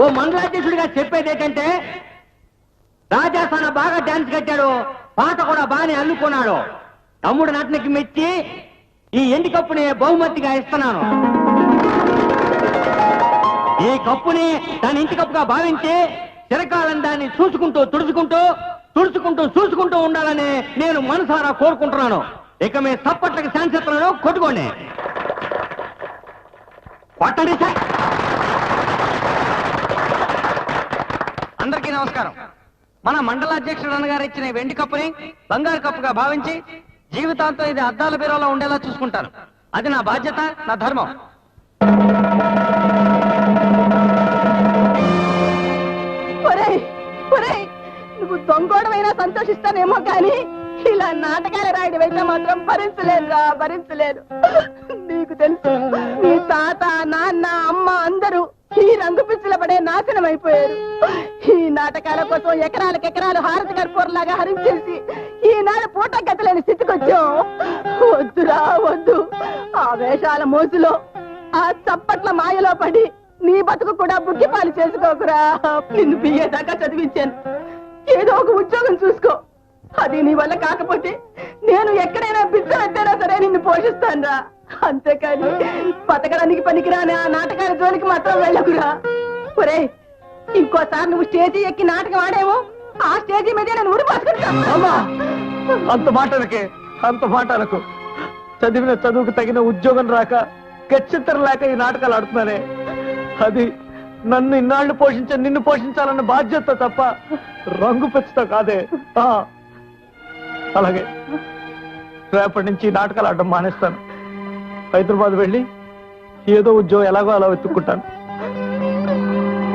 ఓ మండలాధ్యక్షుడిగా చెప్పేది ఏంటంటే రాజాసాన బాగా డాన్స్ కట్టాడు పాట కూడా బాగానే అల్లుకున్నాడు. తమ్ముడు నటనకి మెచ్చి ఈ ఎండి కప్పుని బహుమతిగా ఇస్తున్నాను. ఈ కప్పుని తన ఇంటి కప్పుగా భావించి చిరకాలం దాన్ని చూసుకుంటూ తుడుచుకుంటూ తుడుచుకుంటూ చూసుకుంటూ ఉండాలని నేను మనసారా కోరుకుంటున్నాను. ఇక మీ సప్పట్లకి శాంతిస్తున్నాను కొట్టుకోండి. కొట్టండి సార్. అందరికీ నమస్కారం. మన మండల అధ్యక్షుడు అన్నగారు ఇచ్చిన వెండి కప్పుని బంగారు కప్పుగా భావించి జీవితాంతం ఇది అద్దాల బీరోలో ఉండేలా చూసుకుంటాను. అది నా బాధ్యత నా ధర్మం. నువ్వు దొంగోడమైనా సంతోషిస్తానేమో కానీ ఇలా నాటకాలు రాయడం అయితే మాత్రం భరించలేదురా భరించలేదు నీకు తెలుసు నీ తాత నాన్న అమ్మ అందరూ ఈ రంగు పిచ్చుల పడే నాశనం అయిపోయారు. ఈ నాటకాల కోసం ఎకరాలకు ఎకరాలు హారతి కర్పూరలాగా హరించేసి ఈనాడు పూట గతలేని స్థితికి వచ్చాం వద్దురా వద్దు. ఆ వేషాల మోసులో ఆ చప్పట్ల మాయలో పడి నీ బతుకు కూడా బుగ్గిపాలు చేసుకోకురా. నిన్ను బియ్యేదాకా చదివించాను. ఏదో ఒక ఉద్యోగం చూసుకో. అది నీ వల్ల కాకపోతే నేను ఎక్కడైనా బిచ్చమెత్తైనా సరే నిన్ను పోషిస్తానురా. అంతేకాని బతకడానికి పనికిరాని ఆ నాటకాల జోలికి మాత్రం వెళ్ళకురా. ఒరేయ్ ఇంకోసారి నువ్వు స్టేజీ ఎక్కి నాటకం ఆడేమో ఆ స్టేజీ మీద నేను అమ్మా అంత మాటలకే అంత మాటలకు చదివిన చదువుకు తగిన ఉద్యోగం రాక గచ్చిత్తరం లేక ఈ నాటకాలు ఆడుతున్నానే. అది నన్ను ఇన్నాళ్ళు పోషించ నిన్ను పోషించాలన్న బాధ్యత తప్ప రంగు పెంచుతా కాదే. అలాగే. రేపటి నుంచి ఈ నాటకాలు ఆడడం మానేస్తాను. హైదరాబాద్ వెళ్ళి ఏదో ఉద్యోగం ఎలాగో అలా వెతుక్కుంటాను.